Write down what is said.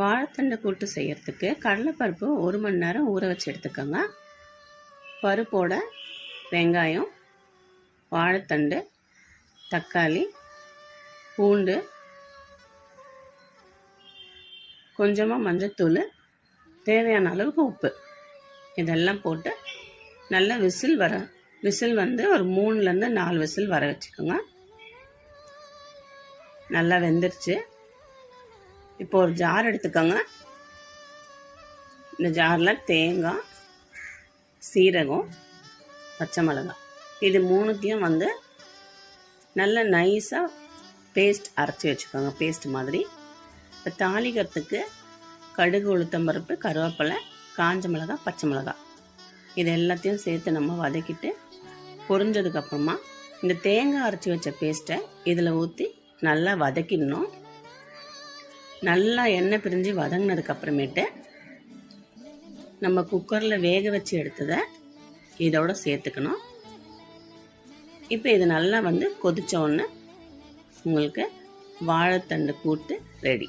வாழைத்தண்டை கூட்டு செய்கிறதுக்கு கடலைப்பருப்பு ஒரு மணி நேரம் ஊற வச்சு எடுத்துக்கோங்க. பருப்போட வெங்காயம் வாழைத்தண்டு தக்காளி பூண்டு கொஞ்சமாக மஞ்சத்தூள் தேவையான அளவுக்கு உப்பு. இதெல்லாம் போட்டு நல்லா விசில் வர விசில் வந்து ஒரு மூணுலேருந்து நாலு விசில் வர வச்சுக்கோங்க. நல்லா வெந்துருச்சு. இப்போ ஒரு ஜார் எடுத்துக்கோங்க. இந்த ஜாரில் தேங்காய் சீரகம் பச்சை மிளகாய். இது மூணுத்தையும் வந்து நல்ல நைஸாக பேஸ்ட் அரைச்சி வச்சுக்கோங்க. பேஸ்ட் மாதிரி. இப்போ தாளிக்கிறதுக்கு கடுகு உளுத்தம்பருப்பு கருவேப்பிலை காஞ்ச மிளகாய் பச்சை மிளகாய். இது எல்லாத்தையும் சேர்த்து நம்ம வதக்கிட்டு பொரிஞ்சதுக்கப்புறமா இந்த தேங்காய் அரைச்சி வச்ச பேஸ்ட்டை இதில் ஊற்றி நல்லா வதக்கிடணும். நல்லா எண்ணெய் பிரிஞ்சு வதங்கினதுக்கு அப்புறமேட்டு நம்ம குக்கரில் வேக வச்சு எடுத்ததை இதோட சேர்த்துக்கணும். இப்போ இது நல்லா வந்து கொதித்த உங்களுக்கு வாழைத்தண்டு கூட்டு ரெடி